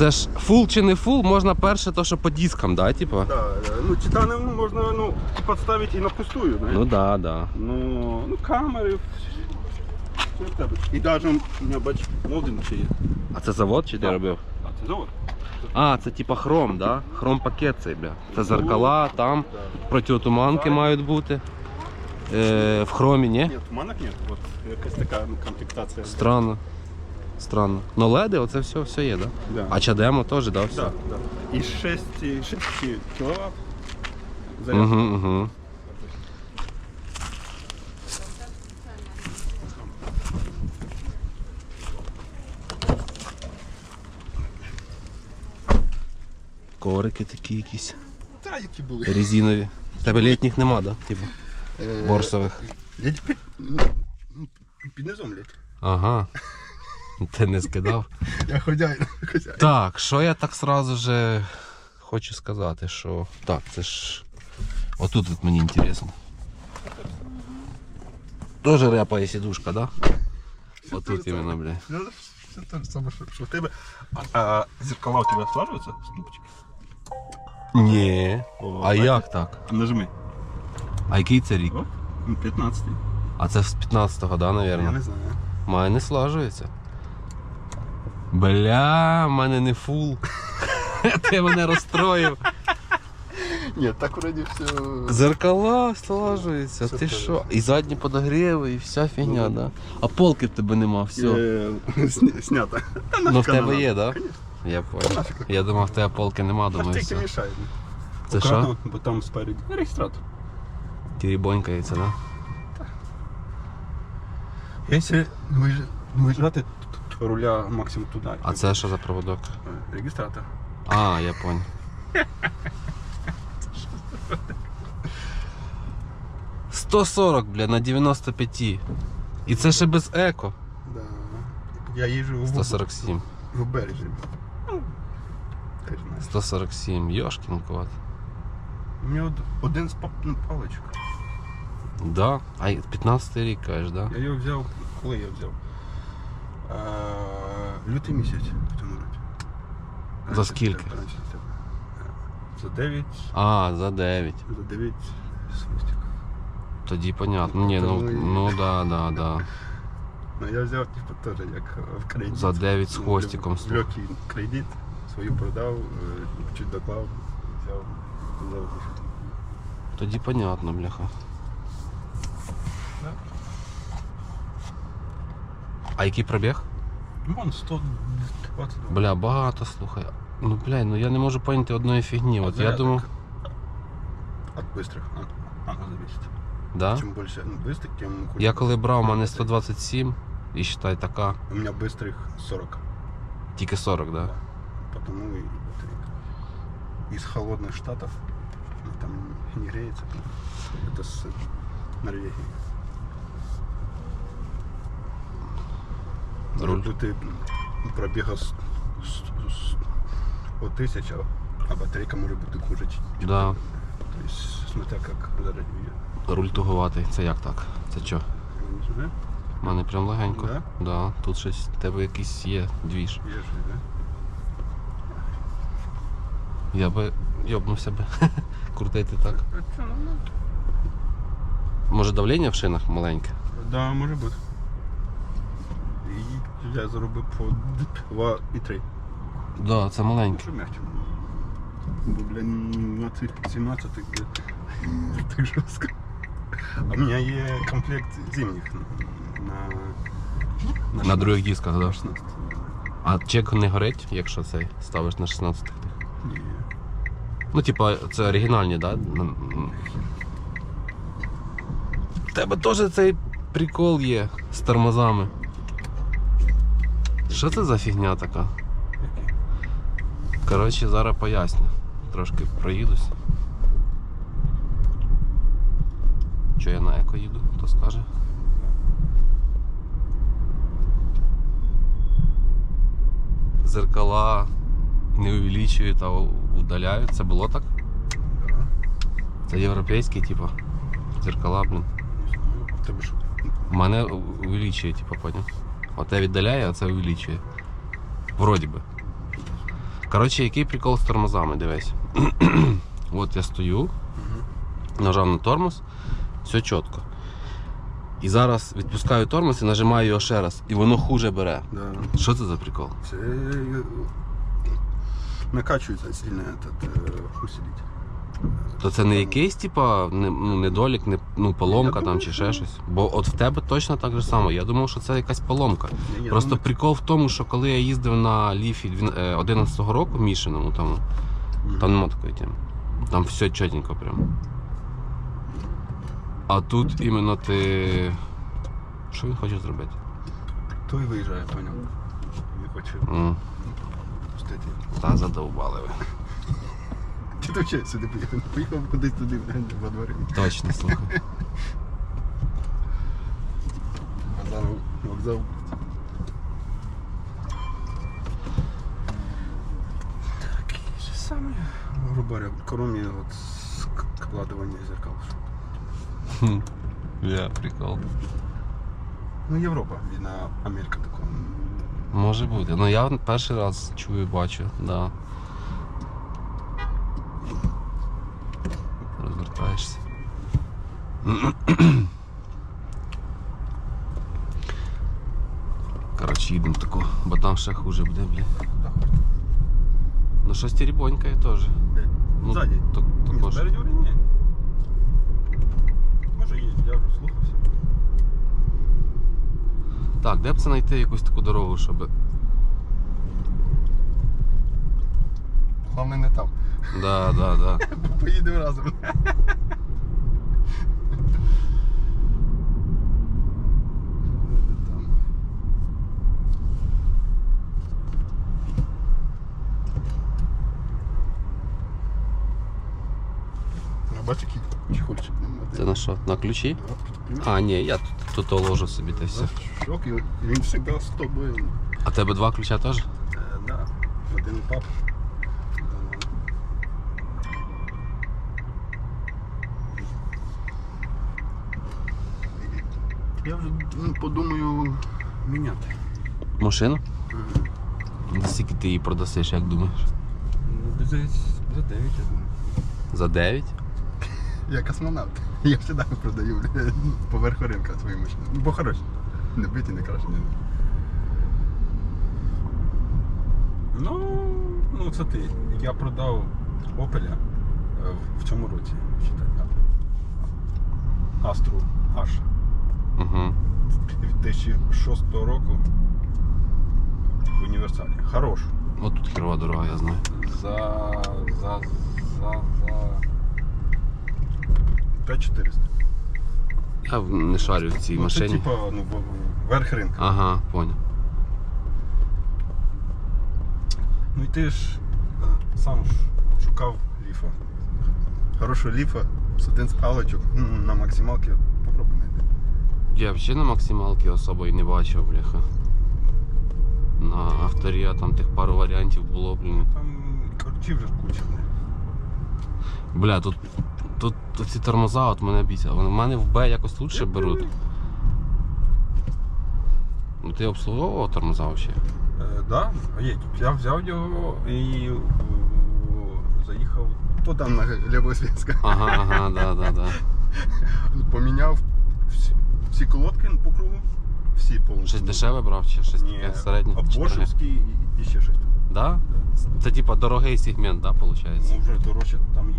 Це ж фул чи не фул, можна перше то, що по дискам, да, типа? Да, да. Ну, титаны ну, можно ну, подставить и на пустую, знаешь. Ну да, да. Ну, ну камери. все в тебе. І навіть у мене бач, молдинг ще є. А це завод чи ти Да. робив? А, це завод? А, це типа хром, да? Хром пакет цей, бля. Це зеркала, там Да. протиотуманки мають бути. Е, в хромі, ні? Ні, туманок нет. От якась така ну, комплектація. Странно. Странно. Ну леди, оце все, все є, да? Да. А чадемо теж, да, все? Да, да. І 6, 6 кВт. Угу, угу. Коврики такі якісь Та, які були. резинові. В Тебе літніх нема, да? Типу, Е, борсових. Ледь під, під низом ледь. Ага. Ти не скидав. Я хозяин. Так, що я так сразу же хочу сказати, що. Так, це ж. Отут от мені інтересно. Тоже ряпає сідушка, да? Отут іменно, бля. Ну, Все те ж саме, що, в тебе. А, а зеркала у тебе слаживаются з? Ні. О, А бачиш? як так? Нажми. А який це рік? О, 15 А це з 15-го, да, Я не знаю. Має не слажується. Бля, в мене не фул. Ти мене розстроїв. Ні, так вроді все. Зеркала слажуються, Все ти що? І задні подогріви, і вся фігня, Ну, да? А полки в тебе нема, все. Е, сня- Снято. Ну в тебе є, да? Я понял. Я думав, в тебе полки нема, думаю, тільки все. мішає. Це що? Акуратно, Бо там спереді. Реєстратор. Тірібонькається, да? Якщо виїж- виїжджати руля максимум туди. А це що за проводок? Реєстратор. А, я понял. Сто сорок, бля, на 95. І це ще без еко. Да. Я їжджу в, 147. в бережі. Ну, ти ж знаєш. 147. Йошкін кот. У мене один з ну, паличок. Да. А 15 рік кажеш, да? Я його взяв, коли я взяв? Е, лютий місяць в цьому році. За скільки? Е, За 9, А, за 9. за 9 з хвостиком. Тоді понятно. Ні, ну, ну да, да, да. Ну я взяв типу теж як в кредит. За 9 з Ну, хвостиком, Легкий кредит, свою продав, е, чуть доклав, взяв. взяв. Тоді понятно, бляха. А який пробіг? Ну вон 120. Бля, багато слухай. Ну бля, ну я не можу поняти одної фігні. А От я зарядок? думав, От быстрых. От, оно зависит. да? Чем больше ну, быстрых, тем хуже. Я коли брав, у мене 127 і считай така. У меня быстрых 40. Тільки 40, да? Потому и батарейка. Из холодных штатов. ну, Там не греется. Это с Норвегии. Руль. Тут ты пробега с, с, с, от тысяча, а батарейка может быть хуже. чем- Да. То есть, смотря как зарядить ее. Руль туговатий. Це як так? Це що? Не знаю. У мене прям легенько. Да? Да. Тут щось в тебе якийсь є двіж. Есть же, да? Я би йобнувся би. Крутити так. Это нормально. Може давлення в шинах маленьке? Да, може бути. І я заробив по 2 і 3. Да, це маленьке. Що м'ягче. Бо, блін, на цих 17 так жорстко. А у мене є комплект зимніх на, На других дисках, да. 16. А чек не горить, якщо цей ставиш на 16 тих. Ні. Ну, типа, це оригінальні, да? Н- н- В тебе теж цей прикол є з тормозами. Що це за фігня така? Коротше, зараз поясню. Трошки проїдусь. Що я на еко їду, хто скаже. Зеркала не увеличують, а удаляють. Це було так? Це європейські, типу. Зеркала, блін. У мене увеличує, типу, поняв. Оте віддаляє, а це увеличує. Вроді би. Коротше, який прикол з тормозами, дивись. От я стою, нажав на тормоз, все чітко. І зараз відпускаю тормоз і нажимаю його ще раз, і воно хуже бере. Да. Що це за прикол? Це е, накачується сильно этот, е, усилитель. То це не якийсь, типа, не, ну, недолік, не, ну, поломка там чи ще щось. Бо от в тебе точно так же само. Я думав, що це якась поломка. Ні, Просто ну, прикол в тому, що коли я їздив на ліфі 11-го року мішаному, там, там нема такої теми. Там все чотенько прям. А тут іменно ти. Що він хоче зробити? Той виїжджає, поняв. Не М, пустити. Та задовбали ви. То ще сюди поїхав? Поїхав кудись туди, во дворі. Точно, слухай. Базаров вокзал. Так, і же саме. Грубо говоря, кроме от складування зеркал. Хм. Я прикол. Ну, Європа, війна, Америка такого. Може бути. Ну я перший раз чую, бачу, да. Розвертаєшся. Коротше, їдемо тако, бо там ще хуже буде, блін. Ну щось теребонькає теж. Ну, Ззаді. так- Ні, спереді вроді ні. Може є, я вже слухався. Так, де б це знайти якусь таку дорогу, щоб. Головне не там. Да, да, да. Поїдемо разом. Бачиш, який чехольчик. Це на що? На ключі? А, ні, я тут, тут ложу собі та все. Шок, він завжди з тобою. А тебе два ключа теж? Е, Да, один у пап. Я вже ну, подумаю міняти. Машину? За скільки ти її продасиш, як думаєш? Ну, за, за 9, я думаю. За 9? Я космонавт. Я завжди продаю поверху ринка свої машини. Ну, бо хороші. Не биті, не крашені. Ну, ну це ти. Я продав Opel в цьому році. Астру H. Угу. 2006 року в універсалі. Хорош. От тут херова дорога, я знаю. За. за. за. за. 5400. Я не шарю в цій Ну, машині. Це типа, ну, верх ринка. Ага, понял. Ну і ти ж е, сам ж шукав ліфа. Хорошого ліфа, з один з паличок на максималки. Я взагалі на максималки особо і не бачив, бляха. На авторія там тих пару варіантів було, блін. Там корчів вже куча. не? Бля, тут, тут, тут ці тормоза от мене бісять. Вони в мене в Б якось лучше беруть. Ну ти обслуговував тормоза взагалі? Е, да. Я взяв його і е, заїхав то там на Левозв'язка. Ага, ага, да, да, да. Поміняв всі, колодки по кругу. Всі повністю. Щось дешеве брав чи щось Ні, таке середнє? Чи дороге? І, і ще щось. Да? Це типа дорогий сегмент, да, виходить? Ну вже дорожче там є.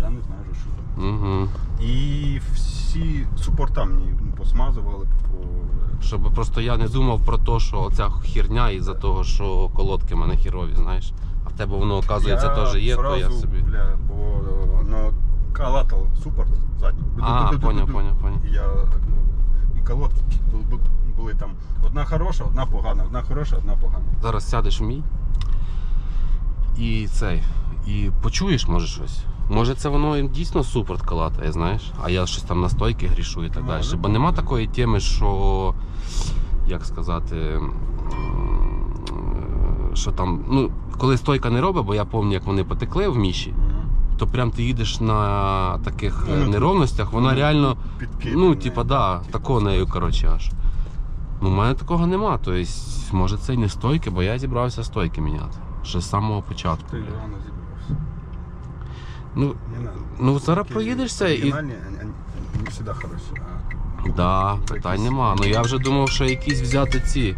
Я не знаю, що там. Угу. І всі супорта мені посмазували по. Щоб просто я не думав про те, що оця херня із-за того, що колодки в мене хірові, знаєш. А в тебе воно, оказується, теж є, то я сразу, собі. Бля, бо ну, калатал супорт задній. А, поняв, поняв, поняв. І Я, ну, колодки бу- бу- були там одна хороша, одна погана, одна хороша, одна погана. Зараз сядеш в мій і цей. І почуєш, може, щось. Може, це воно дійсно супорт калатає, знаєш, а я щось там на стойки грішу і так Може далі. Бо нема такої теми, що як сказати. Що там, ну, коли стойка не робить, бо я пам'ятаю, як вони потекли в міші, то прям ти їдеш на таких е, Ну, неровностях, вона реально, ну, типа, да, тако нею, коротше, аж. Ну, у мене такого нема. Тобто, може це і не стойки, бо я зібрався стойки міняти. Ще з самого початку. Ти бля. рано зібрався. Ну, Не надо. ну зараз проїдешся і. оригінальні, вони- вони не завжди хороші. А Да, питань нема. Ну я вже думав, що якісь взяти ці.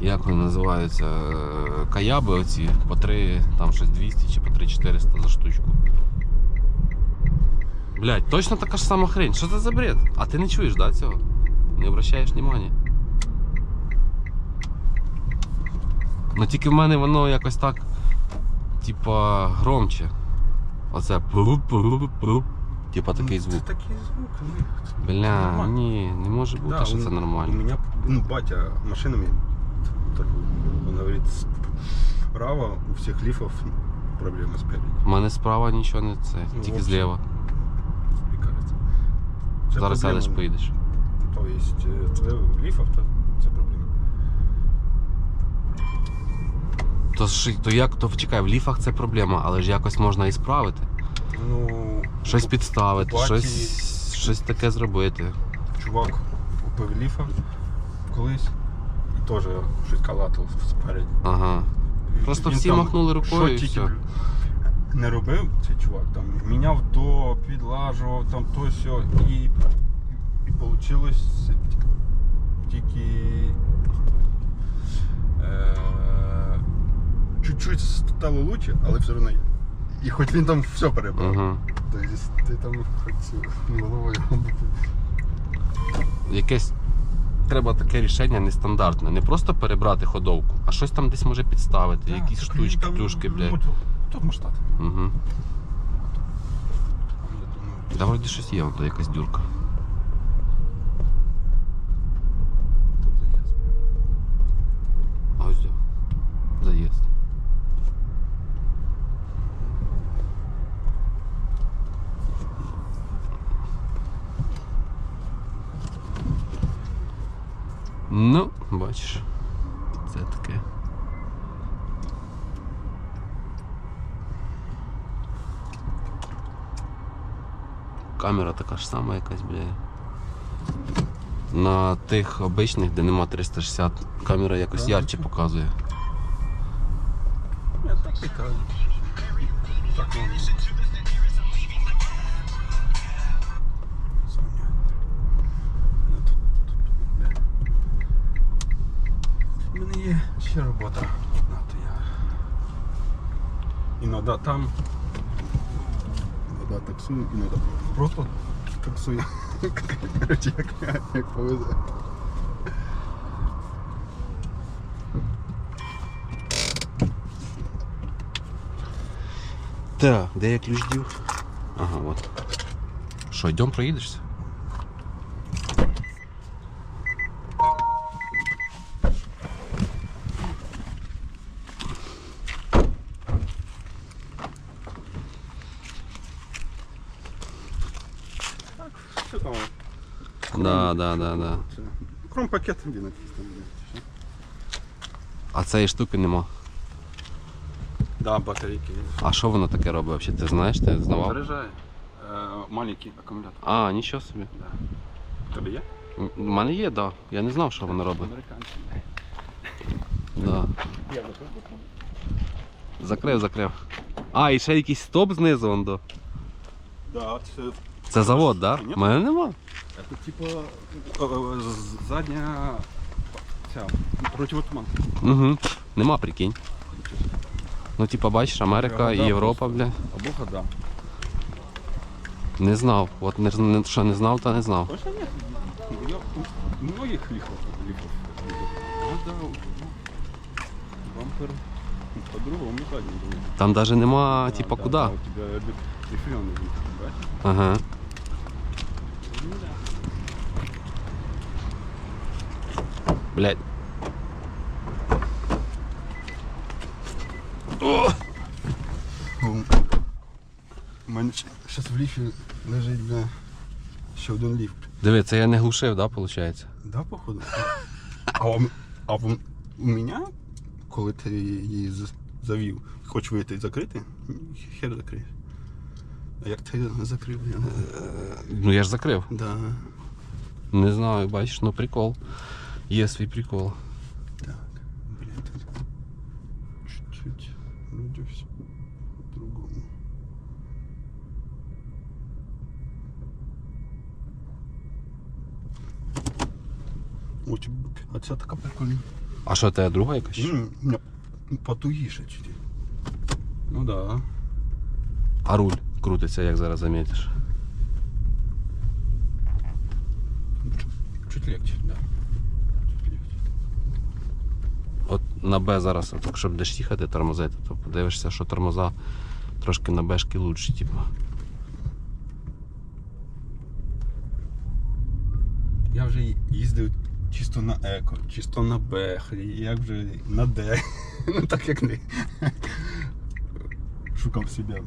Як вони називаються? Е, Каяби оці по 3, там щось 200 чи по 3 400 за штучку. Блять, точно така ж сама хрень. Що це за бред? А ти не чуєш, да, цього? Не обращаєш внимання. Ну тільки в мене воно якось так, типа, громче. Оце. Типа такий Ну, звук. Це такий звук. Бля, ні, не може бути, Да, що це У нормально. ну, батя машинами торгует. Он говорит, справа у всех лифов проблемы спереди. У мене справа нічого не це, Ну, тільки зліва. Це Зараз проблема. сядеш, поїдеш. То есть, е, це в ліфах, то це проблема. То, ж- то як, то чекай, в ліфах це проблема, але ж якось можна і справити. Ну, Щось підставити, баті щось, щось таке зробити. Чувак купив ліфа колись теж щось калатав спереді. Ага. Просто всі там махнули рукою і що тільки все. Не робив цей чувак, там міняв то, підлажував, там то все. І, і вийшло тільки е, чуть-чуть стало лучше, але все одно є. І хоч він там все перебрав. Ага. Тобто ти там хоч головою. Якесь треба таке рішення нестандартне. Не просто перебрати ходовку, а щось там десь може підставити, якісь Так, штучки, там, плюшки, ну, блядь. Тут, тут масштаб. Угу. Я думаю, Та вроді щось є, вон то якась дюрка. тут заїзд. А ось де. Заїзд. Ну, бачиш. Це таке. Камера така ж сама якась, бля. На тих обичних, де нема 360, камера якось ярче показує. Я так і кажу. Таксую. Коротше, як, як повезе. Так, де я ключ дів? Ага, от. Що, йдемо проїдешся? Да, да, да, да. Це- Кром пакет він якийсь там. є. А цієї штуки нема. Да, батарейки. А що воно таке робить взагалі? Ти знаєш, ти знавав? Заряджає. Е, маленький акумулятор. А, нічого собі. Да. Тобі є? М, У мене є, так. Да. Я не знав, що воно робить. Американці. Да. Закрив, закрив. А, і ще якийсь стоп знизу он до. Да, це, Це завод, так? Да? Ні. У мене нема. Це типу е, е, задня ця противотуманка. Угу. Нема, прикинь. Ну, типа, бачиш, Америка і Європа, бля. Або года. Не знав. От не, не, що не знав, то не знав. Точно нет? Я многих. Да. Бампер по-другому металле. Там навіть нема, типа, куди. у Ага. Блять. У мене зараз в ліфі лежить бля, ще один ліфт. Диви, це я не глушив, да, виходить? Да, походу? А, у- а у, у мене, коли ти її з- завів, хочеш вийти і закрити, хер закриєш. А як ти закрив? Я... не знаю. Ну я ж закрив. Да. Не знаю, бачиш, ну прикол. Є свій прикол. Так, блядь, тут чуть-чуть. все по-другому. О, ці- а ця така прикольна. А що, тебе друга якась? М, ні, Потугіше чуть. Ну да. А руль крутиться, як зараз замітиш. Чуть- Чуть легче, На Б зараз, от, якщо будеш їхати тормозити, то подивишся, що тормоза трошки на Бшки лучші, типу. Я вже їздив чисто на еко, чисто на і як вже на Д. Ну так як не. Шукав себе.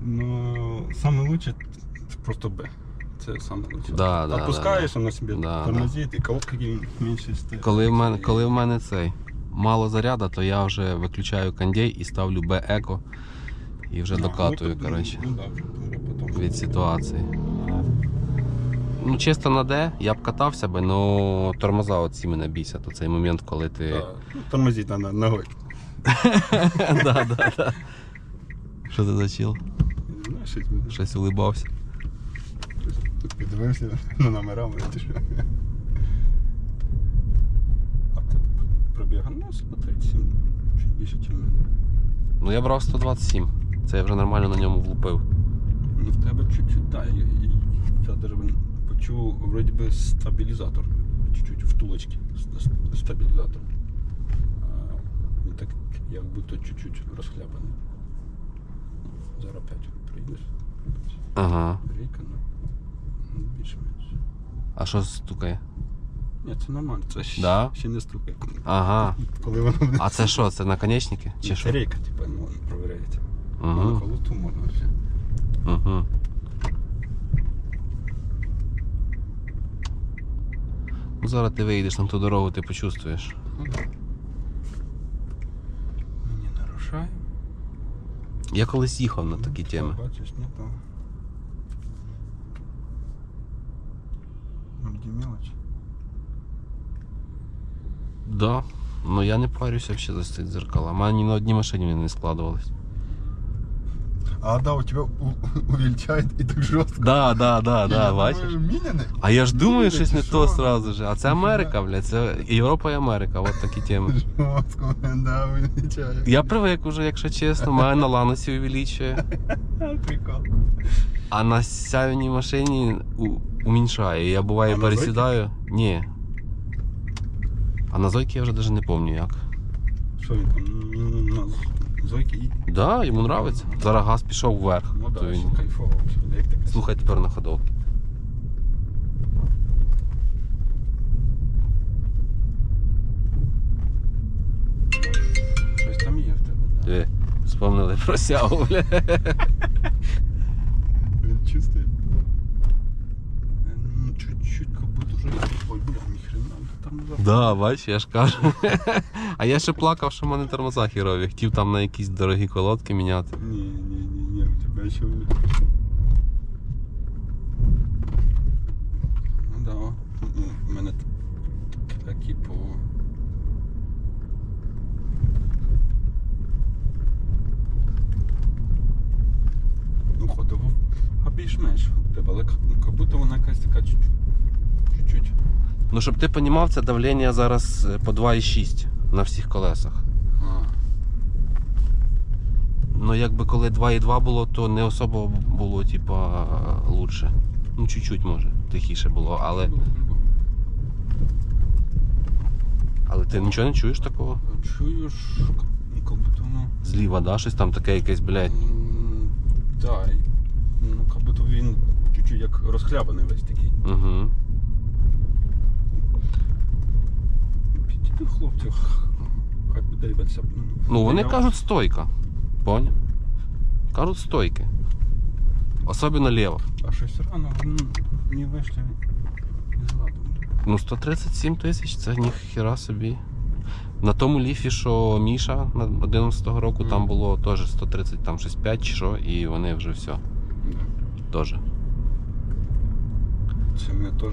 Ну, саме лучше це просто Б. Це саме лучше. Да, да, Отпускаєш, воно собі Да, тормозить, і колодки менше стає. Коли в мене, коли в мене цей мало заряда, то я вже виключаю кондей і ставлю Б еко і вже докатую, ну, коротше, Ну, від ситуації. Ну, чисто на Д я б катався би, але тормоза оці мене бісять. То цей момент, коли ти. Да. Ну, Тормозить треба ногою. да, да, да. Що ти зачіл? Щось Щось улибався. Піддивився на номера, мене ти що. А ти пробігав? Ну, 137, чуть більше, ніж мене. Ну я брав 127. Це я вже нормально на ньому влупив. Ну, в тебе чуть-чуть, так. І, я навіть почув, вроді би, стабілізатор. Чуть-чуть втулочки. Стабілізатор. Він так, як будто чуть-чуть розхлябаний. Зараз опять прийдеш. Ага. Рейка, ну, ну, більш-менш. А що стукає? Ні, це нормально, це ще, Да? ще не стукає. Ага. Коли воно буде. А це що? Це наконечники? Чи Це що? рейка, типу, ну, провіряється. Угу. холоту можна все. Угу. Ну, зараз ти вийдеш на ту дорогу, ти почувствуєш. Ну, да. Не нарушай. Я колись їхав на такі теми. Бачиш, не то. Ну, где мелочь? Да. Ну я не парюся взагалі за ці дзеркала. У мене ні на одній машині вони не складувались. А, да, у тебя у- увеличает и так жестко. Да, да, да, да, бачиш. Минины? А я ж думаю, щось не Ти то що? сразу же. А це Америка, блядь. Це Європа і Америка, от такі теми. Жестко, да, увеличает. Я привик уже, якщо чесно, мене на ланосі увеличує. Прикол. А на сяйній машині у, уміншає. Я буває А на пересідаю. Ні. А на Зойки я вже навіть не пам'ятаю як. Что він там? На Зойки і... Да, йому нравиться. Зараз газ пішов вверх. Ну да, він... кайфово. Слухай тепер на ходовки. Щось там є в тебе, да. Диви, Вспомнили про сяву, бля. Він чистий. Е, Ну, чуть-чуть, как будто уже... Ой, бля, ніхрена, там назад. Да, бач, я ж кажу. А я ще плакав, що в мене тормоза хірові. Хотів там на якісь дорогі колодки міняти. Ні, ні, ні, ні, у тебе еще... Ну да, ну, у мене т- т- такі по... Ну, ходову, а більш-менш у тебе, але як будто вона якась така чуть-чуть. Чуть-чуть. Ну, щоб ти розумів, це давлення зараз е, по 2,6 на всіх колесах. Ну, якби коли 2,2 було, то не особо було, типа, лучше. Ну, чуть-чуть може, тихіше було, але, але ти нічого не чуєш такого? Чую, що як як будто воно... Зліва, да? Щось там таке якесь, блядь. І, ну, будто він чуть-чуть як розхлябаний весь такий. Угу. Підійди, хлопці, хай подивиться. Ну, вони Я- кажуть стойка. Поняв? Кажуть стойки. Особливо ліво. А щось рано не вийшли із ладу. Ну, 137 тисяч це ніхіра собі. На тому ліфі, що Міша на 11-го року, там було теж 130, там щось 5 чи що, і вони вже все. Да. Теж. Це мене теж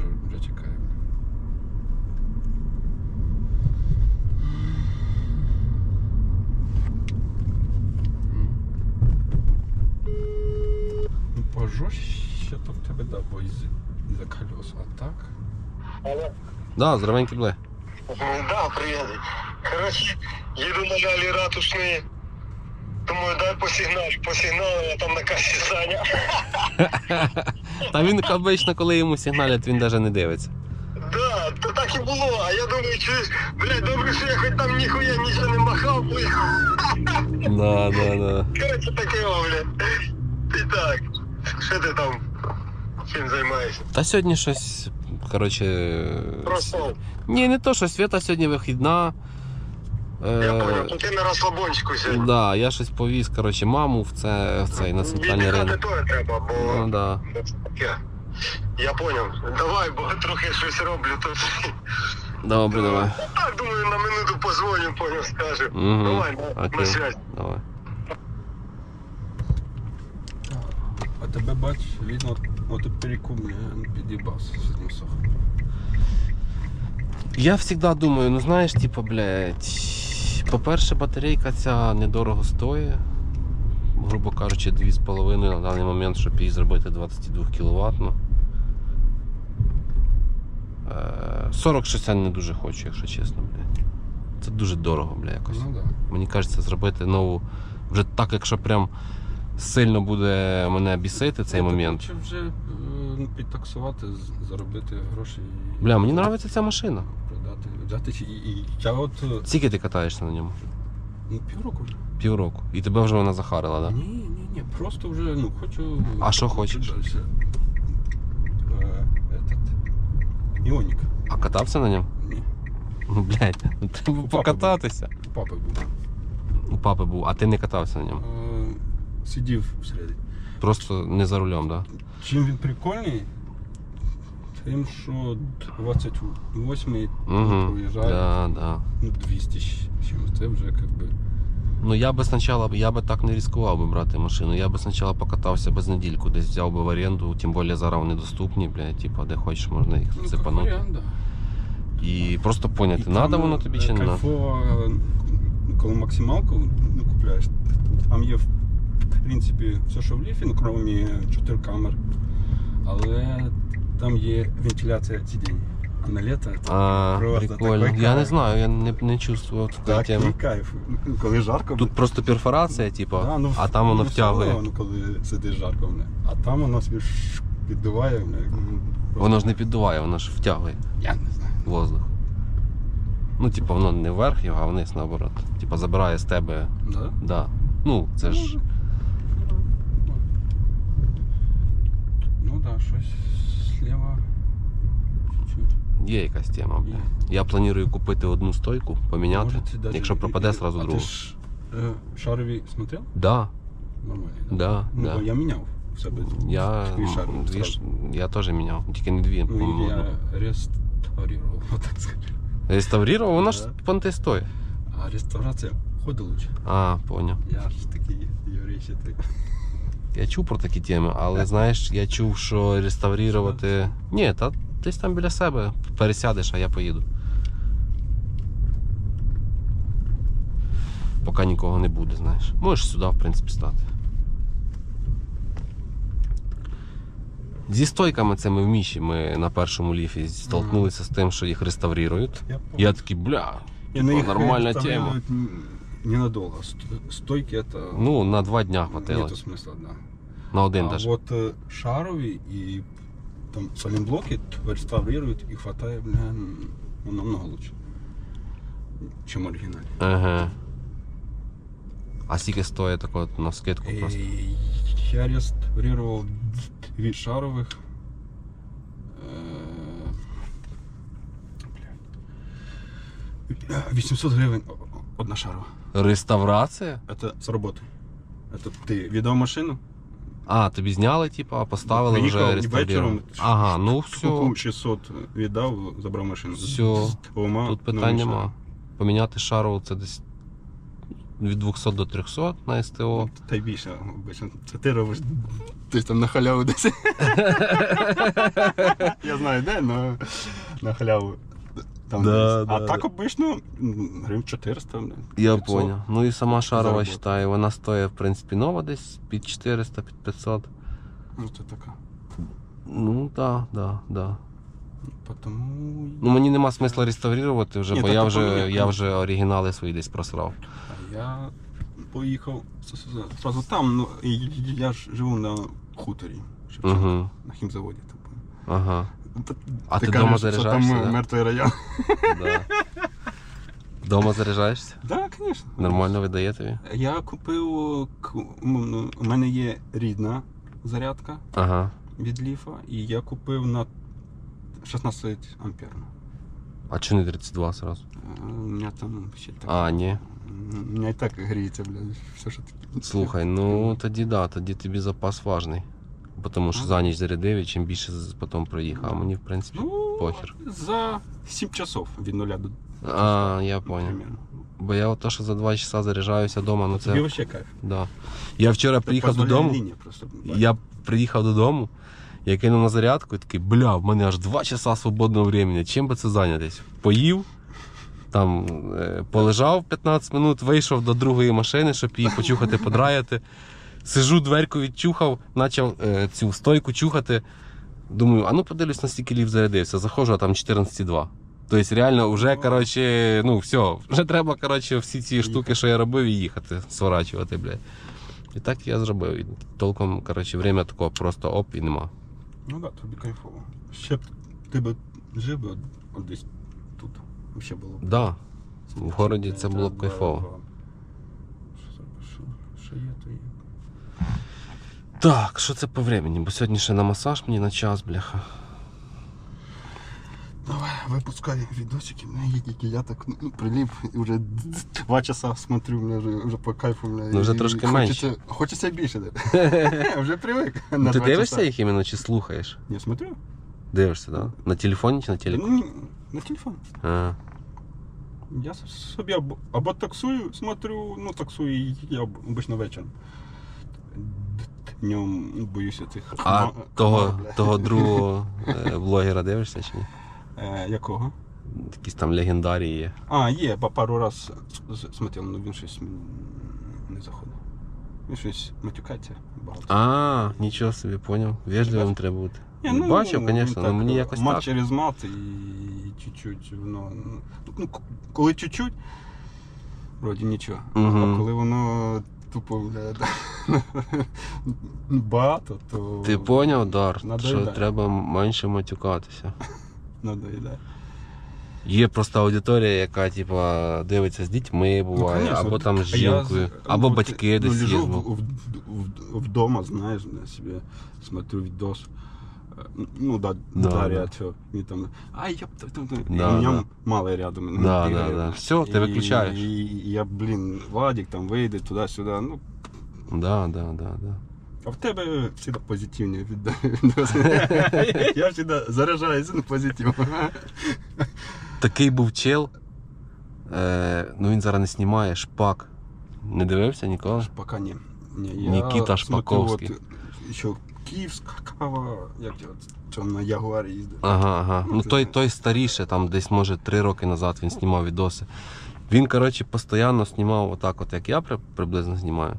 вже чекає. жорстче то в тебе да, бо із, із-за колес. А так? Алло. Да, здоровенький бле. Да, привет. Короче, еду на Лялі ратушные. Думаю, дай по сигналу. По сигналу я там на касі Саня. Та він обично, коли йому сигналять, він навіть не дивиться. Да, то так і було. А я думаю, чуєш, блядь, добре, що я хоч там ніхуя нічого не махав, я... Да, да, да. Короче, таке, о, блядь. Ти так. Що ти там? Чим займаєшся? Та сьогодні щось, коротше. Просто, Ні, не то, що свята сьогодні вихідна. я Е, понял, то ти на розслабончику сьогодні. Да, я щось повіз, коротше, маму в це в цей на центральний Віддихати ринок. теж треба, бо... Ну да. Я, я понял. Давай, бо трохи щось роблю тут. Добре, давай. Так, думаю, на минуту позвоню, понял, скажу. Угу. Давай, на, на Окей. связь. Давай. А тебе бач, видно, от перекуп мене під'їбав з сохом. Я завжди думаю, ну знаєш, типу, блядь, по-перше, батарейка ця недорого стоїть. Грубо кажучи, 2,5 на даний момент, щоб її зробити 22 кВт. Е, 40 щось я не дуже хочу, якщо чесно, блядь. Це дуже дорого, бля, якось. Ну да. Мені кажеться, зробити нову. Вже так, якщо прям сильно буде мене бісити цей Ну, момент. хочеш вже е, підтаксувати, заробити гроші і Бля, мені подобається ця машина. продати. Взяти чи- і, і я от е, Скільки ти катаєшся на ньому? ну, півроку вже. Півроку. І тебе вже вона захарила, так? Да? Ні, ні, ні, просто вже ну хочу. А що хочеш? Е. Іонік. А катався на ньому? Ні. Ну, блядь, ну треба покататися. У папи був. У папи був, а ти не катався на ньому. Е, сидів всередині. Просто не за рулем, так? Да? Чим він прикольний? Тим, що 28-й Угу. проїжджає Да, да. ну, 200 з чимось. Це вже як би. Ну я би спочатку, я би так не ризикував би брати машину. Я би спочатку покатався без недільку, десь взяв би в оренду, тим більше зараз вони доступні, блядь, типа, де хочеш, можна їх Ну, як цепанути. варіант, да. І просто поняти, І надо там, воно тобі чи е, не надо. Кайфово, ну, коли максималку ну, купляєш, там є в принципі все, що в ліфі, ну крім 4 камер. Але там є вентиляція сидінь. А на літо це А, просто прикольно. такий Я не знаю, я не, не чувствував такої Такий теми. кайф. Коли жарко, Тут просто перфорація, типа, да, ну, а там воно ну, втягує. одно, коли сидиш жарко. мене. А там воно собі ш- піддуває. мене, ну, Воно ж не піддуває, воно ж втягує Я не знаю. воздух. Ну, типа, воно не вверх його, а вниз наоборот. Типа забирає з тебе. Да? Да. Ну, це ж. Ну да, щось зліва. Чуть-чуть. Є якась тема, бля. Я планую купити одну стойку, поміняти. Може, це даже Якщо пропаде, і- сразу а другу. Ти ж е, шарові смотрел? Да, Нормально, да? да, Ну, да. бо я міняв в себе. Я, дві шарові дві зразу. я теж міняв, тільки не дві. Ну, по-моєму, я вот так скажу. Реставрував, вона ж Да. понти стоїть. А реставрація ходить лучше. А, поняв. Я ж такий єврей ще ти. Я чув про такі теми, але знаєш, я чув, що реставрувати. Ні, та десь там біля себе пересядеш, а я поїду. Поки нікого не буде, знаєш. Можеш сюди, в принципі, стати. Зі стойками цими в міші ми на першому ліфі столкнулися з тим, що їх реставрують. Я, Я такий, бля, І на їх нормальна реставрують Ненадолго. Ст- Стойки это... ну на два дня хватило. Нету смысла, да. На один а даже. вот э, шарові і там салімблоки реставрирують і хватає, бля, ну, намного лучше, чем оригінальні. Ага. А скільки стоїть так от на скидку просто? Е, Я реставрировал дві шарових. Е, бля, 800 гривень о- о- одна шарова. Реставрація? Это з роботи. Это ти віддав машину, А, тобі зняли, типу, а поставили Приїхав вже вечором. Ага, ну все. Скільки 600 віддав, забрав машину. Всьо. Двома Тут питань новими нема. Поміняти шару це десь від 200 до 300 на СТО. Та й більше, обично. Це ти робиш десь там на халяву десь. Я знаю де, але на халяву. Там Да, десь. а да, так обично м, гривень 400. бля, Я 500. поняв. Ну і сама шарова, вважаю, вона стоїть, в принципі, нова десь під 400, під 500. Ну це така. Ну так, да, да. Тому. Ну мені нема смисла реставрувати вже, Ні, бо та я вже, я вже оригінали свої десь просрав. А я поїхав зразу там, ну я ж живу на хуторі. Шевченка, Угу. на хімзаводі. Типу. Ага. А ти дома заряджаєшся, Там да? мертвий район. Да. Дома заряджаєшся? Так, звісно. Нормально видає тобі? Я купив. У мене є рідна зарядка Ага. від ліфа, і я купив на 16 амперну. А чи не 32 сразу? Е, У мене там ще так. А, ні. У мене і так гріється, блядь, все що таке. Слухай, ну тоді да, тоді тобі запас важний. Тому що за ніч зарядив і чим більше потім проїхав. А мені в принципі. Ну, похер. За 7 часов від 0 до А, я понял. Бо я от то, що за 2 часа заряджаюся вдома, ну Тобі це. вообще кайф. Да. Я вчора приїхав Позволяє додому. лінія просто. Я приїхав додому, я кинув на зарядку і такий, бля, в мене аж 2 часа свободного времени. Чим би це зайнятись? Поїв, там е, полежав 15 минут, вийшов до другої машини, щоб її почухати, подраяти. Сижу, дверку відчухав, почав е, цю стойку чухати. Думаю, а ну подивлюсь, наскільки ліфт зарядився. Заходжу, а там 14,2. Тобто реально вже, коротше, ну все, вже треба, коротше, всі ці штуки, що я робив, і їхати, сворачувати, блядь. І так я зробив. І толком, коротше, время такого просто оп і нема. Ну так, да, тобі кайфово. Ще б ти би жив би от, десь тут. Вообще було б. Да. В городі це було б кайфово. Що, що, що є, то є. Так, що це по времени? Бо сьогодні ще на масаж мені на час, бляха. Давай, випускай відосики, ну, які я так ну, приліп і вже два часа смотрю, бля, вже, вже по кайфу, бля. Ну, вже і трошки хочеться, менше. Хочеться більше. вже привик. на Ти дивишся часа. їх іменно чи слухаєш? Ні, смотрю. Дивишся, так? Да? На телефоні чи на телеку? Ну, на телефон. А, Я собі або, або таксую, смотрю, ну таксую я обично вечором. Днем боюся цих. а того, того другого е, блогера дивишся чи ні? Е, якого? Якісь там легендарії є. А, є, па- пару раз смотрел, ну він щось не заходив. Він щось матюкається багато. А, нічого собі, поняв. Вежливим треба бути. Ні, Бачив, звісно, але мені якось мат так. через мат і чуть-чуть, воно. ну, Ну, коли чуть-чуть, вроді нічого. Мгм. А коли воно тупо бля, багато, то Ти поняв, Дар, що треба менше матюкатися. надоїдає. Є просто аудиторія, яка типа дивиться з дітьми, буває, Ну, конечно. або там з жінкою, я жінкою, або ну, батьки ну, десь Ну, лежу ну. в, в, в, вдома, знаєш, на себе смотрю відос. Ну да, Да, Дар'я, да. що і там, ай, я б та- та- та», і Да, да. мало рядом. Да, бігає. да, да. Всьо, ти І- виключаєш. І, і я, блін, Владик там вийде туди-сюди. Ну, Да, да, да, да. а в тебе завжди позитивні від- відоси. Я завжди заряджаюся на позитив. Такий був чел. Е, ну він зараз не знімає, шпак. Не дивився ніколи? Пока ні. Ні, я Нікіта смотрю, От, ще київська кава, як я на Ягуарі їздив. Ага, ага. Ну той, той старіше, там десь може три роки назад він знімав відоси. Він, коротше, постійно знімав отак, от як я при- приблизно знімаю.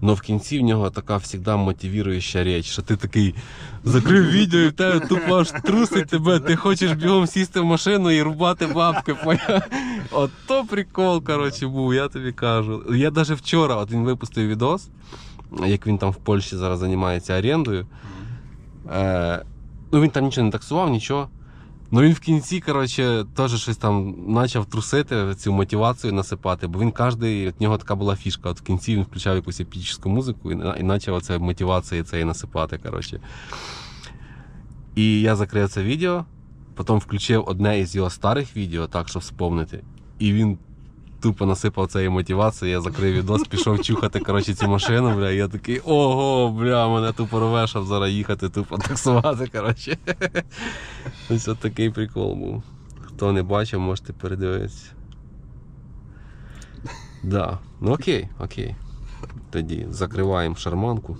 Но в кінці в нього така завжди мотивуюча річ, що ти такий закрив відео і в тебе тупо аж трусить тебе, ти хочеш бігом сісти в машину і рубати бабки. От то прикол, коротше, був, я тобі кажу. Я навіть вчора от він випустив відос, як він там в Польщі зараз займається орендою. Е, ну він там нічого не таксував, нічого. Ну він в кінці, коротше, теж щось там почав трусити, цю мотивацію насипати, бо він кожний, от нього така була фішка. От в кінці він включав якусь епічну музику і почав оце мотивацію цієї насипати. Коротше. І я закрив це відео, потім включив одне із його старих відео, так, щоб вспомнити. І він тупо насипав цієї мотивації, я закрив відос, пішов чухати коротше, цю машину, бля, і я такий, ого, бля, мене тупо рве, щоб зараз їхати, тупо таксувати. Коротше. Ось от такий прикол був. Хто не бачив, можете передивитися. Да. Ну окей, окей. Тоді закриваємо шарманку.